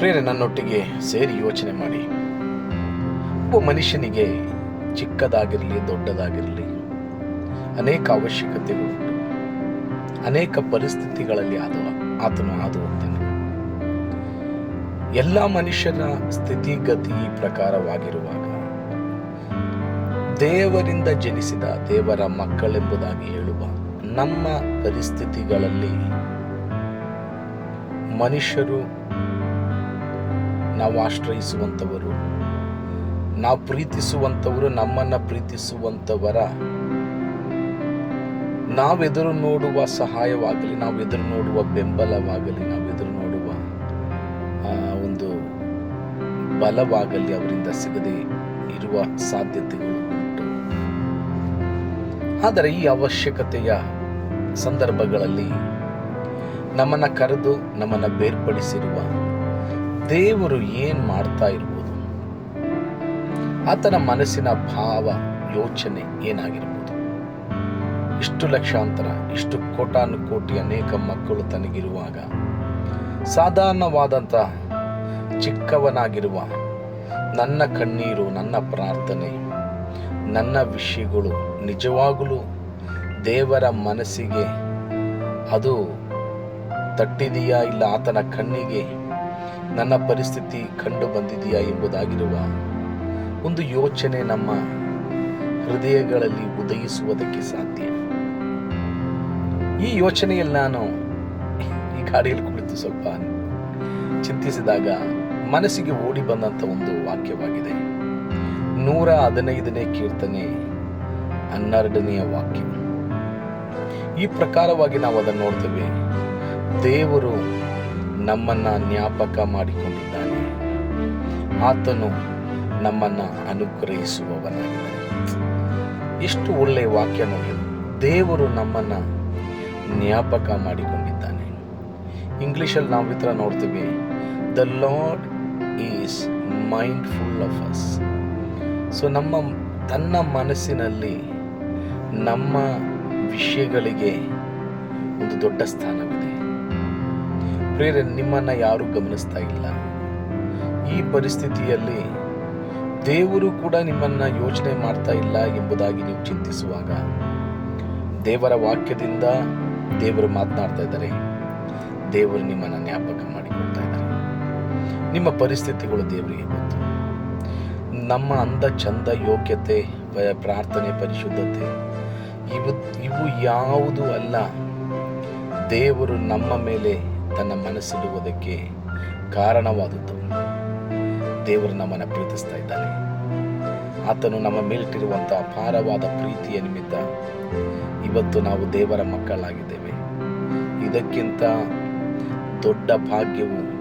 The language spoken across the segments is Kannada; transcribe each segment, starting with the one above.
ಪ್ರೇರೆ ನನ್ನೊಟ್ಟಿಗೆ ಸೇರಿ ಯೋಚನೆ ಮಾಡಿ. ಒಬ್ಬ ಮನುಷ್ಯನಿಗೆ ಚಿಕ್ಕದಾಗಿರಲಿ, ದೊಡ್ಡದಾಗಿರಲಿ ಅನೇಕ ಅವಶ್ಯಕತೆಗಳು ಅನೇಕ ಪರಿಸ್ಥಿತಿಗಳಲ್ಲಿ ಆದ ಆತನು ಹಾದು ಹೋಗ್ತಾನೆ. ಎಲ್ಲ ಮನುಷ್ಯರ ಸ್ಥಿತಿಗತಿ ಪ್ರಕಾರವಾಗಿರುವಾಗ ದೇವರಿಂದ ಜನಿಸಿದ ದೇವರ ಮಕ್ಕಳೆಂಬುದಾಗಿ ಹೇಳುವ ನಮ್ಮ ಪರಿಸ್ಥಿತಿಗಳಲ್ಲಿ ಮನುಷ್ಯರು ನಾವು ಆಶ್ರಯಿಸುವಂಥವರು, ನಾವು ಪ್ರೀತಿಸುವಂಥವರು, ನಮ್ಮನ್ನು ಪ್ರೀತಿಸುವಂಥವರ. ನಾವೆದುರು ನೋಡುವ ಸಹಾಯವಾಗಲಿ, ನಾವು ಎದುರು ನೋಡುವ ಬೆಂಬಲವಾಗಲಿ, ನಾವು ಎದುರು ನೋಡುವ ಒಂದು ಬಲವಾಗಲಿ ಅವರಿಂದ ಸಿಗದೆ ಇರುವ ಸಾಧ್ಯತೆಗಳು ಉಂಟು. ಆದರೆ ಈ ಅವಶ್ಯಕತೆಯ ಸಂದರ್ಭಗಳಲ್ಲಿ ನಮ್ಮನ್ನು ಕರೆದು ನಮ್ಮನ್ನು ಬೇರ್ಪಡಿಸಿರುವ ದೇವರು ಏನು ಮಾಡ್ತಾ ಇರ್ಬೋದು? ಆತನ ಮನಸ್ಸಿನ ಭಾವ, ಯೋಚನೆ ಏನಾಗಿರ್ಬೋದು? ಇಷ್ಟು ಲಕ್ಷಾಂತರ, ಇಷ್ಟು ಕೋಟಾನು ಕೋಟಿ ಅನೇಕ ಮಕ್ಕಳು ತನಗಿರುವಾಗ, ಸಾಧಾರಣವಾದಂಥ ಚಿಕ್ಕವನಾಗಿರುವ ನನ್ನ ಕಣ್ಣೀರು, ನನ್ನ ಪ್ರಾರ್ಥನೆ, ನನ್ನ ವಿಷಯಗಳು ನಿಜವಾಗಲೂ ದೇವರ ಮನಸ್ಸಿಗೆ ಅದು ತಟ್ಟಿದೆಯಾ ಇಲ್ಲ ಆತನ ಕಣ್ಣಿಗೆ ನನ್ನ ಪರಿಸ್ಥಿತಿ ಕಂಡು ಬಂದಿದೆಯಾ ಎಂಬುದಾಗಿರುವ ಒಂದು ಯೋಚನೆ ನಮ್ಮ ಹೃದಯಗಳಲ್ಲಿ ಉದಯಿಸುವುದಕ್ಕೆ ಸಾಧ್ಯ. ಈ ಯೋಚನೆಯಲ್ಲಿ ನಾನು ಈ ಗಾಡಿಯಲ್ಲಿ ಕುಳಿತು ಸ್ವಲ್ಪ ಚಿಂತಿಸಿದಾಗ ಮನಸ್ಸಿಗೆ ಓಡಿ ಬಂದಂಥ ಒಂದು ವಾಕ್ಯವಾಗಿದೆ. ನೂರ ಹದಿನೈದನೇ ಕೀರ್ತನೆ ಹನ್ನೆರಡನೆಯ ವಾಕ್ಯ. ಈ ಪ್ರಕಾರವಾಗಿ ನಾವು ಅದನ್ನು ನೋಡ್ತೇವೆ. ದೇವರು ನಮ್ಮನ್ನ ಜ್ಞಾಪಕ ಮಾಡಿಕೊಂಡಿದ್ದಾನೆ. ಆತನು ನಮ್ಮನ್ನ ಅನುಗ್ರಹಿಸುವವನಾಗಿದ್ದಾನೆ. ಎಷ್ಟು ಒಳ್ಳೆಯ ವಾಕ್ಯ ನೋಡಿ ದೇವರು ನಮ್ಮನ್ನ ಜ್ಞಾಪಕ ಮಾಡಿಕೊಂಡಿದ್ದಾನೆ. ಇಂಗ್ಲೀಷಲ್ಲಿ ನಾವು ಇತರ ನೋಡ್ತೀವಿ the lord is mindful of us so ನಮ್ಮ, ತನ್ನ ಮನಸ್ಸಿನಲ್ಲಿ ನಮ್ಮ ವಿಷಯಗಳಿಗೆ ಒಂದು ದೊಡ್ಡ ಸ್ಥಾನವಿದೆ. ಪ್ರೇರೆ ನಿಮ್ಮನ್ನು ಯಾರು ಗಮನಿಸ್ತಾ ಇಲ್ಲ. ಈ ಪರಿಸ್ಥಿತಿಯಲ್ಲಿ ದೇವರು ಕೂಡ ನಿಮ್ಮನ್ನು ಯೋಚನೆ ಮಾಡ್ತಾ ಇಲ್ಲ ಎಂಬುದಾಗಿ ನೀವು ಚಿಂತಿಸುವಾಗ ದೇವರ ವಾಕ್ಯದಿಂದ ದೇವರು ಮಾತನಾಡ್ತಾ ಇದ್ದಾರೆ. ದೇವರು ನಿಮ್ಮನ್ನು ಜ್ಞಾಪಕ ಮಾಡಿಕೊಳ್ತಾ ಇದ್ದಾರೆ. ನಿಮ್ಮ ಪರಿಸ್ಥಿತಿಗಳು ದೇವರಿಗೆ ಗೊತ್ತು. ನಮ್ಮ ಅಂದ ಚಂದ ಯೋಗ್ಯತೆ ಪ್ರಾರ್ಥನೆ, ಪರಿಶುದ್ಧತೆ, ಇವು ಇವು ಯಾವುದು ಅಲ್ಲ. ದೇವರು ನಮ್ಮ ಮೇಲೆ ತನ್ನ ಮನಸ್ಸಿಡುವುದಕ್ಕೆ ಕಾರಣವಾದದ್ದು. ದೇವರು ನಮ್ಮನ್ನು ಪ್ರೀತಿಸ್ತಾ ಇದ್ದಾನೆ. ಆತನು ನಮ್ಮ ಮೇಲಿಟ್ಟಿರುವಂತಹ ಅಪಾರವಾದ ಪ್ರೀತಿಯ ನಿಮಿತ್ತ ಇವತ್ತು ನಾವು ದೇವರ ಮಕ್ಕಳಾಗಿದ್ದೇವೆ. ಇದಕ್ಕಿಂತ ದೊಡ್ಡ ಭಾಗ್ಯವು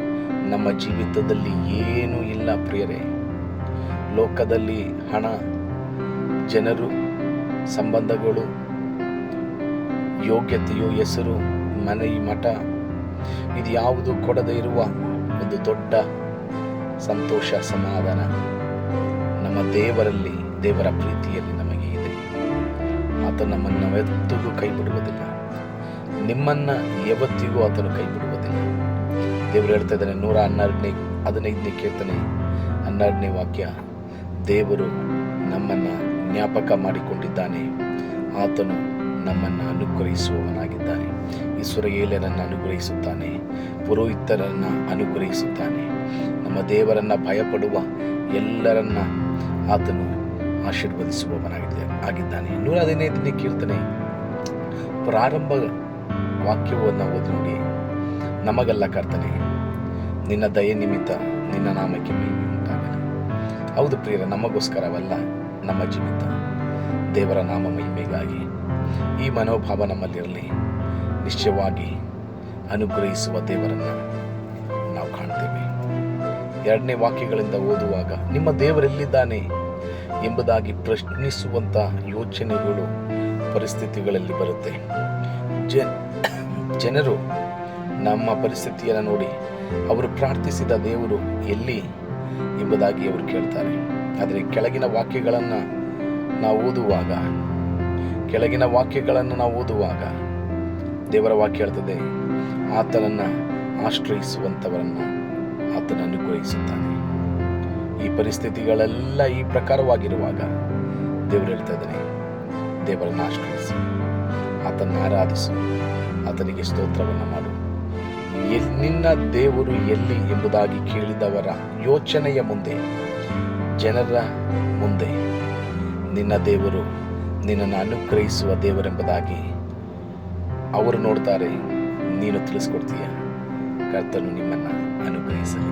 ನಮ್ಮ ಜೀವಿತದಲ್ಲಿ ಏನೂ ಇಲ್ಲ ಪ್ರಿಯರೇ. ಲೋಕದಲ್ಲಿ ಹಣ, ಜನರು, ಸಂಬಂಧಗಳು, ಯೋಗ್ಯತೆಯು, ಹೆಸರು, ಮನೆ, ಮಠ ಇದು ಯಾವುದು ಕೊಡದೇ ಇರುವ ಒಂದು ದೊಡ್ಡ ಸಂತೋಷ ಸಮಾಧಾನ ನಮ್ಮ ದೇವರಲ್ಲಿ, ದೇವರ ಪ್ರೀತಿಯಲ್ಲಿ ನಮಗೆ ಇದೆ. ಆತ ನಮ್ಮನ್ನು ಯಾವತ್ತಿಗೂ ಕೈ ಬಿಡುವುದಿಲ್ಲ ನಿಮ್ಮನ್ನು ಯಾವತ್ತಿಗೂ ಆತನು ಕೈ ಬಿಡುವುದಿಲ್ಲ ದೇವರು ಹೇಳ್ತಾ ಇದ್ದಾನೆ, ನೂರ ಹನ್ನೆರಡನೇ, ಹದಿನೈದನೇ ಕೀರ್ತನೆ, ಹನ್ನೆರಡನೇ ವಾಕ್ಯ, ದೇವರು ನಮ್ಮನ್ನು ಜ್ಞಾಪಕ ಮಾಡಿಕೊಂಡಿದ್ದಾನೆ. ಆತನು ನಮ್ಮನ್ನು ಅನುಗ್ರಹಿಸುವವನಾಗಿದ್ದಾನೆ. ಇಸುರಯೇಲರನ್ನು ಅನುಗ್ರಹಿಸುತ್ತಾನೆ ಪುರೋಹಿತರನ್ನು ಅನುಗ್ರಹಿಸುತ್ತಾನೆ. ನಮ್ಮ ದೇವರನ್ನು ಭಯಪಡುವ ಎಲ್ಲರನ್ನ ಆತನು ಆಶೀರ್ವದಿಸುವವನಾಗಿದೆ ಆಗಿದ್ದಾನೆ. ನೂರ ಹದಿನೈದನೇ ಕೀರ್ತನೆ. ಪ್ರಾರಂಭ ವಾಕ್ಯವನ್ನು ಓದಿ ನೋಡಿ. ನಮಗೆಲ್ಲ ಕರ್ತನೆ, ನಿನ್ನ ದಯೆ ನಿಮಿತ್ತ ನಿನ್ನ ನಾಮಕ್ಕೆ ಮಹಿಮೆ ಉಂಟಾಗಲಿ. ಹೌದು ಪ್ರಿಯರ, ನಮಗೋಸ್ಕರವಲ್ಲ, ನಮ್ಮ ಜೀವಿತ. ದೇವರ ನಾಮ ಮಹಿಮೆಗಾಗಿ ಈ ಮನೋಭಾವ ನಮ್ಮಲ್ಲಿರಲಿ. ನಿಶ್ಚಯವಾಗಿ ಅನುಗ್ರಹಿಸುವ ದೇವರನ್ನು ನಾವು ಕಾಣ್ತೇವೆ. ಎರಡನೇ ವಾಕ್ಯಗಳಿಂದ ಓದುವಾಗ, ನಿಮ್ಮ ದೇವರೆಲ್ಲಿದ್ದಾನೆ ಎಂಬುದಾಗಿ ಪ್ರಶ್ನಿಸುವಂಥ ಯೋಚನೆಗಳು ಪರಿಸ್ಥಿತಿಗಳಲ್ಲಿ ಬರುತ್ತೆ. ಜ ಜನರು ನಮ್ಮ ಪರಿಸ್ಥಿತಿಯನ್ನು ನೋಡಿ, ಅವರು ಪ್ರಾರ್ಥಿಸಿದ ದೇವರು ಎಲ್ಲಿ ಎಂಬುದಾಗಿ ಅವರು ಕೇಳ್ತಾರೆ. ಆದರೆ ಕೆಳಗಿನ ವಾಕ್ಯಗಳನ್ನು ನಾವು ಓದುವಾಗ, ಕೆಳಗಿನ ವಾಕ್ಯಗಳನ್ನು ನಾವು ಓದುವಾಗ ದೇವರ ವಾಕ್ಯ ಹೇಳ್ತದೆ, ಆತನನ್ನು ಆಶ್ರಯಿಸುವಂಥವರನ್ನು ಆತನ ಅನುಗ್ರಹಿಸುತ್ತಾನೆ. ಈ ಪರಿಸ್ಥಿತಿಗಳೆಲ್ಲ ಈ ಪ್ರಕಾರವಾಗಿರುವಾಗ ದೇವರು ಹೇಳ್ತಾ ಇದ್ದಾನೆ, ದೇವರನ್ನು ಆಶ್ರಯಿಸಿ ಆತನ ಆರಾಧಿಸು, ಆತನಿಗೆ ಸ್ತೋತ್ರವನ್ನು ಮಾಡು. ನಿನ್ನ ದೇವರು ಎಲ್ಲಿ ಎಂಬುದಾಗಿ ಕೇಳಿದವರ ಯೋಚನೆಯ ಮುಂದೆ, ಜನರ ಮುಂದೆ ನಿನ್ನ ದೇವರು ನಿನ್ನನ್ನು ಅನುಗ್ರಹಿಸುವ ದೇವರೆಂಬುದಾಗಿ ಅವರು ನೋಡ್ತಾರೆ ನೀನು ತಿಳಿಸ್ಕೊಡ್ತೀಯ? ಕರ್ತನು ನಿಮ್ಮನ್ನು ಅನುಗ್ರಹಿಸಲಿ.